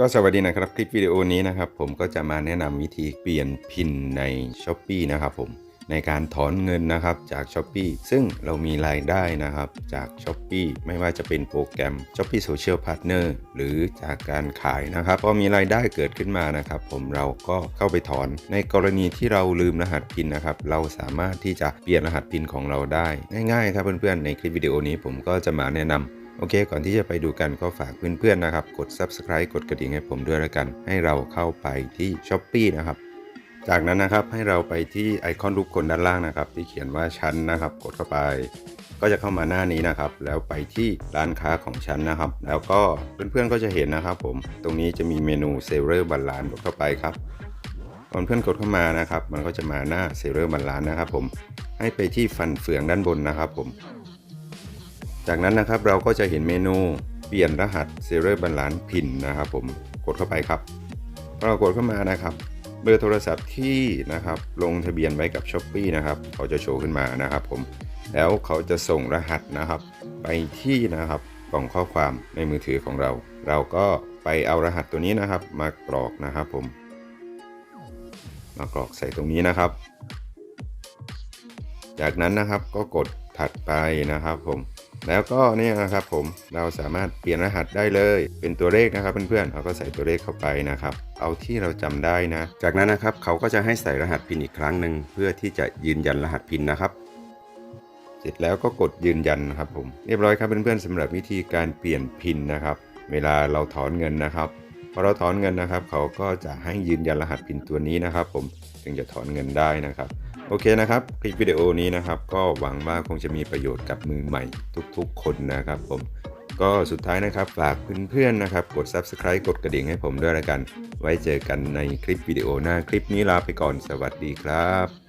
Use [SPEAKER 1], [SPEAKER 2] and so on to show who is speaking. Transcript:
[SPEAKER 1] ก็สวัสดีนะครับคลิปวิดีโอนี้นะครับผมก็จะมาแนะนำวิธีเปลี่ยนพินใน s h อ p e e นะครับผมในการถอนเงินนะครับจาก s h อ p e e ซึ่งเรามีรายได้นะครับจาก s h อ p e e ไม่ว่าจะเป็นโปรแกรม s h อ p e e Social Partner หรือจากการขายนะครับพอมีรายได้เกิดขึ้นมานะครับ ผมเราก็เข้าไปถอนในกรณีที่เราลืมรหัสพินนะครับเราสามารถที่จะเปลี่ยนรหัสพินของเราได้ ง่ายๆครับเพื่อนๆในคลิปวิดีโอนี้ผมก็จะมาแนะนำ โอเค ก่อนที่จะไปดูกันก็ฝากเพื่อนๆนะครับ กด Subscribe กดกระดิ่งให้ผมด้วยแล้วกัน ให้เราเข้าไปที่ s h อ p e e นะครับ จากนั้นนะครับให้เราไปที่ไอคอนรูปคนด้านล่างนะครับ ที่เขียนว่าชั้นนะครับ กดเข้าไป ก็จะเข้ามาหน้านี้นะครับ แล้วไปที่ร้านค้าของชั้นนะครับ แล้วก็เพื่อนๆก็จะเห็นนะครับ ผม ตรงนี้จะมีเมนูเซลเลอร์บัลลานกดเข้าไปครับตอนเพื่อนกดเข้ามานะครับ มันก็จะมาหน้าเซลเลอร์บัลลานนะครับ ผม ให้ไปที่ฟันเฟืองด้านบนนะครับ ผม จากนั้นนะครับเราก็จะเห็นเมนูเปลี่ยนรหัส Serial Balance PIN นะครับผมกดเข้าไปครับพอเรากดเข้ามานะครับ เบอร์โทรศัพท์ที่นะครับลงทะเบียนไว้กับ s h อ p e e นะครับเขาจะโชว์ขึ้นมานะครับผมแล้วเขาจะส่งรหัสนะครับ ไปที่นะครับกล่องข้อความในมือถือของเรา เราก็ไปเอารหัสตัวนี้นะครับ มากรอกนะครับผม มากรอกใส่ตรงนี้นะครับ จากนั้นนะครับก็กดถัดไปนะครับผม แล้วก็เนี่ยนะครับผมเราสามารถเปลี่ยนรหัสได้เลย เป็นตัวเลขนะครับเพื่อนๆเราก็ใส่ตัวเลขเข้าไปนะครับ เอาที่เราจำได้นะ จากนั้นนะครับเขาก็จะให้ใส่รหัสพินอีกครั้งหนึ่งเพื่อที่จะยืนยันรหัสพินนะครับ เสร็จแล้วก็กดยืนยันนะครับผมเรียบร้อยครับเพื่อนๆสำหรับวิธีการเปลี่ยนพินนะครับ เวลาเราถอนเงินนะครับพอเราถอนเงินนะครับ เขาก็จะให้ยืนยันรหัสพินตัวนี้นะครับ ผมถึงจะถอนเงินได้นะครับ โอเคนะครับ คลิปวิดีโอนี้นะครับ ก็หวังว่าคงจะมีประโยชน์กับมือใหม่ทุกๆ คนนะครับผมก็สุดท้ายนะครับ ฝากเพื่อนๆนะครับ กด Subscribe กดกระดิ่งให้ผมด้วยละกัน ไว้เจอกันในคลิปวิดีโอหน้าคลิปนี้ลาไปก่อนสวัสดีครับ